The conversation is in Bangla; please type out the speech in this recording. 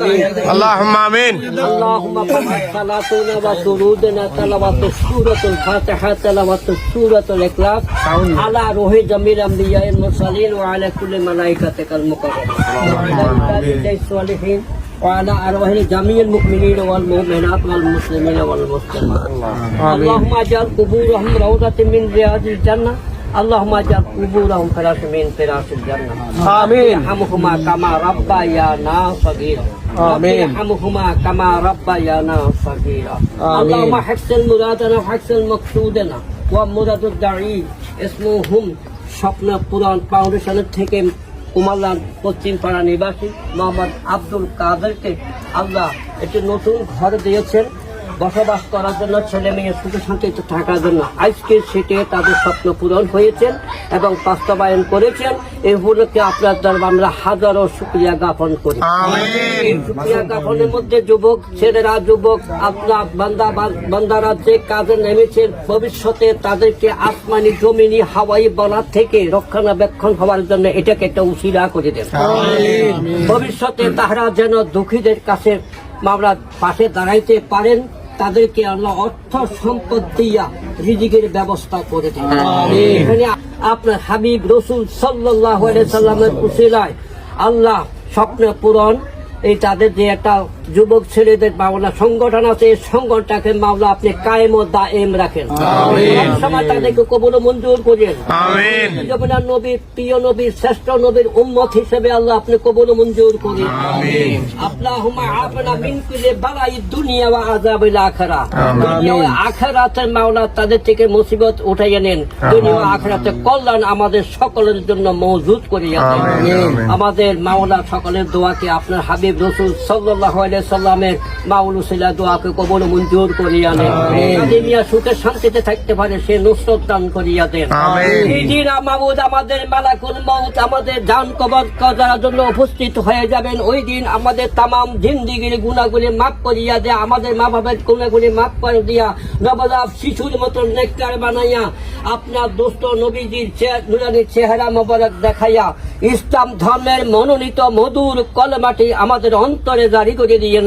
اللهم امين اللهم فقد صلاتنا ودرودنا تلاوة سورة الفاتحة تلاوة سورة الإخلاص على روح جميع الأنبياء المرسلين وعلى كل ملائكتك المقربين وعلى الصالحين وعلى أرواح جميع المؤمنين والمؤمنات والمسلمين والمسلمات اللهم اجعل قبورهم روضة من رياض الجنة اللهم اجعل قبورهم فراش من فراش الجنة آمين. ارحمهما كما ربيانا صغيرا آمين. ارحمهما كما ربيانا صغيرا آمين. اللهم حسن مرادنا وحسن مقصودنا ومراد الداعي اسمهم স্বপ্ন পুরাণ ফাউন্ডেশনের থেকে কুমারলাল পশ্চিম পাড়া নিবাসী মোহাম্মদ আব্দুল কাদেরকে আল্লাহ একটি নতুন ঘর দিয়েছেন বসবাস করার জন্য ছেলে মেয়ে সুখে শান্তিতে থাকার জন্য আজকে সেটে তাদের স্বপ্ন পূরণ হয়েছেন এবং বাস্তবায়ন করেছেন। এই উপলক্ষে আপনার দরবার আমরা হাজারো শুক্রিয়া জ্ঞাপন করি। এই শুক্রিয়া জ্ঞাপনের মধ্যে যুবক ছেলেরা যুবক আপনার বান্দা বান্দারা যে কাজে নেমেছেন ভবিষ্যতে তাদেরকে আসমানি জমিনি হাওয়াই বলার থেকে রক্ষণাবেক্ষণ হওয়ার জন্য এটাকে একটা উশিলা করে দেন। ভবিষ্যতে তাহারা যেন দুঃখীদের কাছে মামলা পাশে দাঁড়াইতে পারেন। তাদেরকে আল্লাহ অর্থ সম্পদ দিয়া রিজিকের ব্যবস্থা করে থাকেন এখানে আপনার হাবিব রসুল সাল্লাহ সাল্লামের উসিলায় আল্লাহ স্বপ্ন পূরণ এই তাদের যে একটা যুবক ছেলেদের মামলা সংগঠন আছে এই সংগঠনটাকে মামলা আপনি কায়েম ও দায়েম রাখেন। সময় তাদেরকে কবল মঞ্জুর করেন। যমুনা নবীর প্রিয় নবীর শ্রেষ্ঠ নবীর উম্মত হিসেবে আল্লাহ আপনি কবল মঞ্জুর করেন। আপনা মিন কুলে বালাই দুনিয়া ওয়া আযাবিল আখিরা। দুনিয়া মাওলা তাদের থেকে মুসিবত উঠাইয়া নেন। দুনিয়া আখিরাতে কল্যাণ আমাদের সকলের জন্য মজুদ করিয়া আমাদের মাওলা সকলের দোয়াকে আপনার হাবিব রসুল সাল্লাল্লাহু আলাইহি সাল্লামের মাউল উসিলা দোয়াকে কবল মঞ্জুর করিয়া নেন সুখে শান্তিতে থাকতে পারে সে নুসরত দান করিয়া দেন। দিন মাহমুদ আমাদের মালাকুল মৌত আমাদের জান কবর করার জন্য উপস্থিত হয়ে যাবেন। ওই দিন আমাদের তামাম জিন্দিগির গুণাগুলি মাফ করিয়া দেয়া আমাদের মা বাবার গুণাগুলি মাফ করে দিয়া নবজাব শিশুর মতো নেককার বানাইয়া আপনার দোস্ত নবীজির চে- চেহারা মোবারক দেখাইয়া ইসলাম ধর্মের মনোনীত মধুর কলমাটি আমাদের অন্তরে জারি করে দিয়েন